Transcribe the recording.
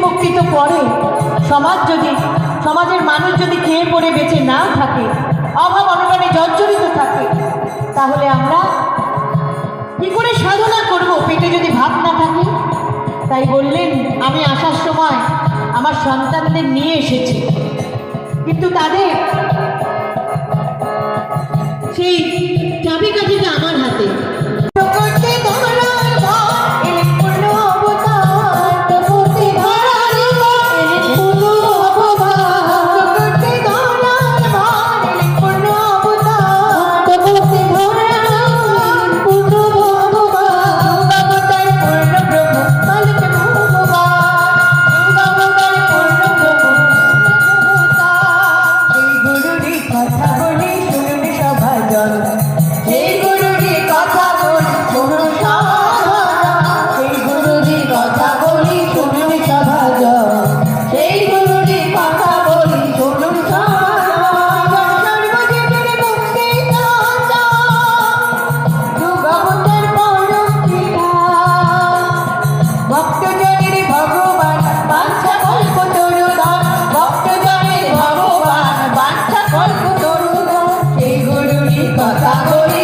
উপকৃত করে। সমাজ যদি, সমাজের মানুষ যদি খেয়ে পড়ে বেঁচে না থাকে, অভাব অনটনে জর্জরিত থাকে, তাহলে আমরা কি করে সাধনা করব? পেটে যদি ভাত না থাকে? তাই বললেন, আমি আসার সময় আমার সন্তানদের নিয়ে এসেছি। কিন্তু তাদের সেই চাবিকাঠিটা আমার হাতে Obrigado. কথা বলি।